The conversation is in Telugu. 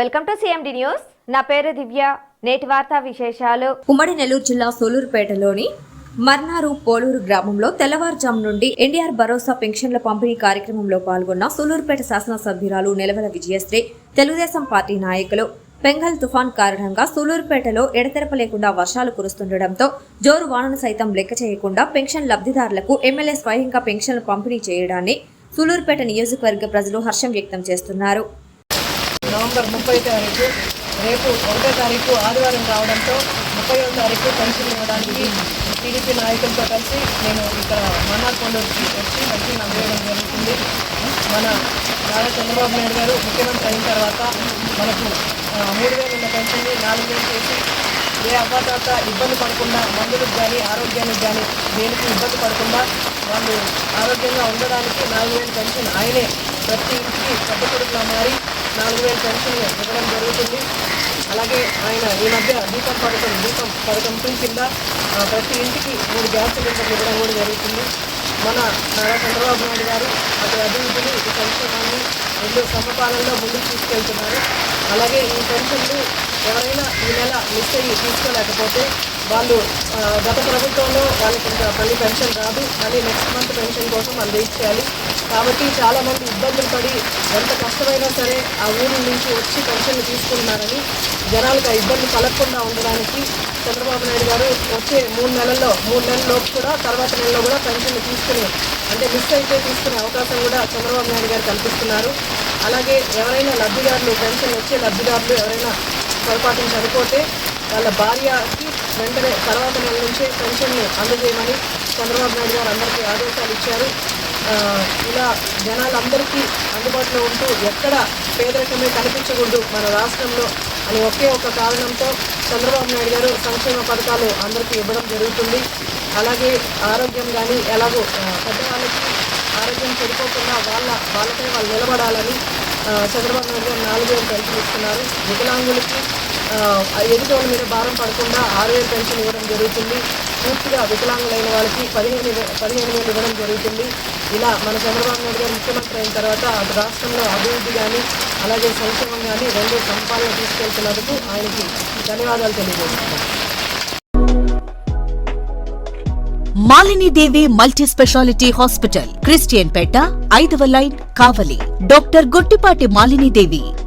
వెల్కమ్ టు సిఎండి న్యూస్ నా పేరు దివ్య. నేటి వార్తా విశేషాలు. ఉమ్మడి నెల్లూరు జిల్లా సోలూరుపేటలోని మర్నారు పోలూరు గ్రామంలో తెల్లవారుజాము నుండి ఎన్డీఆర్ భరోసా పెన్షన్ల పంపిణీ కార్యక్రమంలో పాల్గొన్న సూలూరుపేట శాసనసభ్యురాలు నిలవల విజయశ్రీ తెలుగుదేశం పార్టీ నాయకులు పెంగల్ తుఫాన్ కారణంగా సూలూరుపేటలో ఎడతెరప లేకుండా వర్షాలు కురుస్తుండటంతో జోరు వానను సైతం లెక్క చేయకుండా పెన్షన్ లబ్ధిదారులకు ఎమ్మెల్యే స్వయంగా పెన్షన్లు పంపిణీ చేయడాన్ని సూలూరుపేట నియోజకవర్గ ప్రజలు హర్షం వ్యక్తం చేస్తున్నారు. నవంబర్ ముప్పై తారీఖు రేపు ఒకటో తారీఖు ఆదివారం రావడంతో ముప్పై తారీఖు పెన్షన్ ఇవ్వడానికి టీడీపీ నాయకులతో కలిసి నేను ఇక్కడ మన్నార్ కొండూరుకి వచ్చి పెన్షన్ అందజేయడం జరుగుతుంది. మన నారా చంద్రబాబు నాయుడు గారు ముఖ్యమంత్రి అయిన తర్వాత మనకు మూడు వేలు ఉన్న పెన్షన్ని నాలుగు వేలు చేసి ఏ అపాతాత ఇబ్బంది పడకుండా మందులకు కానీ ఆరోగ్యానికి కానీ దేనికి ఇబ్బంది పడకుండా వాళ్ళు ఆరోగ్యంగా ఉండడానికి నాలుగు వేలు పెన్షన్ ఆయనే ప్రతి ఇంటికి పెద్ద కొడుకులా మారి నాలుగు వేల పెన్షన్ ఇవ్వడం జరుగుతుంది. అలాగే ఆయన ఈ మధ్య దీపం పథకం దీపం పథకం టూ కింద ప్రతి ఇంటికి మూడు గ్యాస్ సిలిండర్లు ఇవ్వడం కూడా జరుగుతుంది. మన నారా చంద్రబాబు నాయుడు గారు అటు అభివృద్ధిని ఈ సంక్షేమాన్ని రెండు సమపాలనలో ముందుకు తీసుకెళ్తున్నారు. అలాగే ఈ పెన్షన్లు ఎవరైనా ఈ నెల మిస్ అయ్యి తీసుకోలేకపోతే వాళ్ళు గత ప్రభుత్వంలో వాళ్ళకి మళ్ళీ పెన్షన్ రాదు. మళ్ళీ నెక్స్ట్ మంత్ పెన్షన్ కోసం వాళ్ళు వెయిట్ చేయాలి. కాబట్టి చాలామంది ఇబ్బందులు పడి ఎంత కష్టమైనా సరే ఆ ఊరి నుంచి వచ్చి పెన్షన్లు తీసుకుంటున్నారని జనాలకు ఆ ఇబ్బంది కలగకుండా ఉండడానికి చంద్రబాబు నాయుడు గారు వచ్చే మూడు నెలల్లో మూడు నెలల్లోపు కూడా తర్వాత నెలలో కూడా పెన్షన్లు తీసుకుని అంటే మిస్ అయితే తీసుకునే అవకాశం కూడా చంద్రబాబు నాయుడు గారు కల్పిస్తున్నారు. అలాగే ఎవరైనా లబ్ధిదారులు పెన్షన్ వచ్చే లబ్ధిదారులు ఎవరైనా పొరపాటును చనిపోతే వాళ్ళ భార్యకి వెంటనే తర్వాత నెల నుంచే పెన్షన్ని అందజేయమని చంద్రబాబు నాయుడు గారు అందరికీ ఆదేశాలు ఇచ్చారు. ఇలా జనాలందరికీ అందుబాటులో ఉంటూ ఎక్కడ పేదరికమే కనిపించకూడదు మన రాష్ట్రంలో అని ఒకే ఒక కారణంతో చంద్రబాబు నాయుడు గారు సంక్షేమ పథకాలు అందరికీ ఇవ్వడం జరుగుతుంది. అలాగే ఆరోగ్యం కానీ ఎలాగో పెద్దవాళ్ళకి ఆరోగ్యం చెడిపోకుండా వాళ్ళ వాళ్ళపై వాళ్ళు నిలబడాలని చంద్రబాబు నాయుడు గారు నాలుగేళ్ళు వేలు పెన్షన్ ఇస్తున్నారు. వికలాంగులకి ఎదుటి వాళ్ళ మీద భారం పడకుండా ఆరు వేలు పెన్షన్ ఇవ్వడం జరుగుతుంది. పూర్తిగా వికలాంగులైన వాళ్ళకి పదిహేను పదిహేను వేలు ఇవ్వడం జరుగుతుంది. ఇలా మన చంద్రబాబు నాయుడు గారు ముఖ్యమంత్రి అయిన తర్వాత అటు రాష్ట్రంలో అభివృద్ధి కానీ అలాగే సంక్షేమం కానీ రెండు సంపాదన తీసుకెళ్తున్నందుకు ఆయనకి ధన్యవాదాలు తెలియజేస్తున్నాను. Malinidevi multi speciality hospital Christian Peta ఐదవ line Kavali. Doctor Gottipati Malinidevi